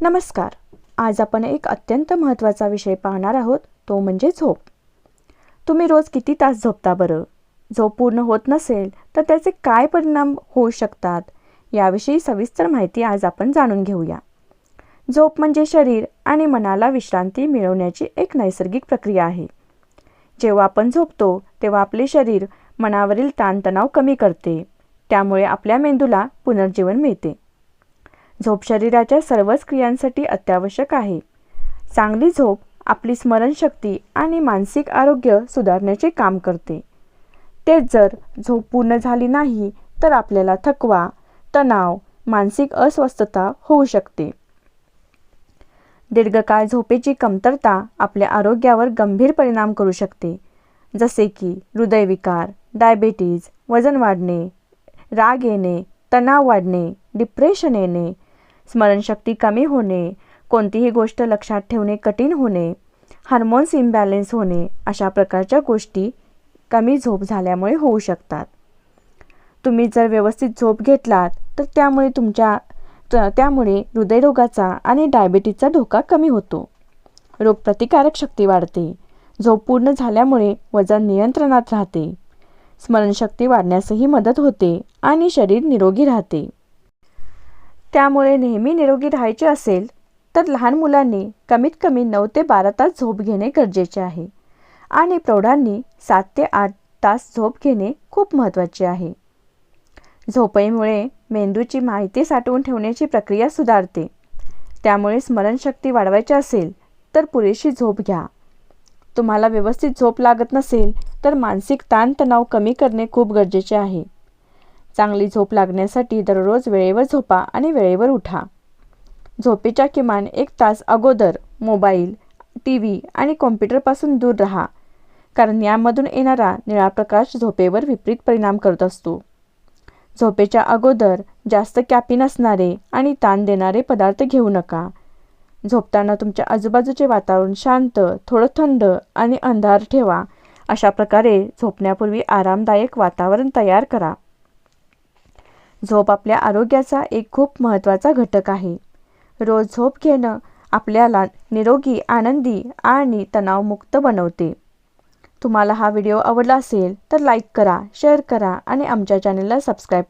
नमस्कार. आज आपण एक अत्यंत महत्त्वाचा विषय पाहणार आहोत तो म्हणजे झोप. तुम्ही रोज किती तास झोपता बरं? झोप पूर्ण होत नसेल तर त्याचे काय परिणाम होऊ शकतात? याविषयी सविस्तर माहिती आज आपण जाणून घेऊया. झोप म्हणजे शरीर आणि मनाला विश्रांती मिळवण्याची एक नैसर्गिक प्रक्रिया आहे. जेव्हा आपण झोपतो तेव्हा आपले शरीर मनावरील ताणतणाव कमी करते. त्यामुळे आपल्या मेंदूला पुनर्जीवन मिळते. झोप शरीराच्या सर्वच क्रियांसाठी अत्यावश्यक आहे. चांगली झोप आपली स्मरणशक्ती आणि मानसिक आरोग्य सुधारण्याचे काम करते. तेच जर झोप पूर्ण झाली नाही तर आपल्याला थकवा तणाव मानसिक अस्वस्थता होऊ शकते. दीर्घकाळ झोपेची कमतरता आपल्या आरोग्यावर गंभीर परिणाम करू शकते. जसे की हृदयविकार डायबेटीज वजन वाढणे राग येणे तणाव वाढणे डिप्रेशन येणे स्मरणशक्ती कमी होणे कोणतीही गोष्ट लक्षात ठेवणे कठीण होणे हार्मोन्स इम्बॅलेन्स होणे अशा प्रकारच्या गोष्टी कमी झोप झाल्यामुळे होऊ शकतात. तुम्ही जर व्यवस्थित झोप घेतलात तर त्यामुळे तुमच्या त्यामुळे हृदयरोगाचा आणि डायबिटीजचा धोका कमी होतो. रोगप्रतिकारक शक्ती वाढते. झोप पूर्ण झाल्यामुळे वजन नियंत्रणात राहते. स्मरणशक्ती वाढण्यासही मदत होते आणि शरीर निरोगी राहते. त्यामुळे नेहमी निरोगी राहायचे असेल तर लहान मुलांनी कमीत कमी नऊ ते बारा तास झोप घेणे गरजेचे आहे. आणि प्रौढांनी सात ते आठ तास झोप घेणे खूप महत्त्वाचे आहे. झोपेमुळे मेंदूची माहिती साठवून ठेवण्याची प्रक्रिया सुधारते. त्यामुळे स्मरणशक्ती वाढवायची असेल तर पुरेशी झोप घ्या. तुम्हाला व्यवस्थित झोप लागत नसेल तर मानसिक ताणतणाव कमी करणे खूप गरजेचे आहे. चांगली झोप लागण्यासाठी दररोज वेळेवर झोपा आणि वेळेवर उठा. झोपेच्या किमान एक तास अगोदर मोबाईल टी व्ही आणि कॉम्प्युटरपासून दूर राहा कारण यामधून येणारा निळा प्रकाश झोपेवर विपरीत परिणाम करत असतो. झोपेच्या अगोदर जास्त कॅपिन असणारे आणि ताण देणारे पदार्थ घेऊ नका. झोपताना तुमच्या आजूबाजूचे वातावरण शांत थोडं थंड आणि अंधार ठेवा. अशा प्रकारे झोपण्यापूर्वी आरामदायक वातावरण तयार करा. झोप आपल्या आरोग्याचा एक खूप महत्त्वाचा घटक आहे. रोज झोप घेणं आपल्याला निरोगी आनंदी आणि तणावमुक्त बनवते. तुम्हाला हा व्हिडिओ आवडला असेल तर लाईक करा शेअर करा आणि आमच्या चॅनलला सबस्क्राईब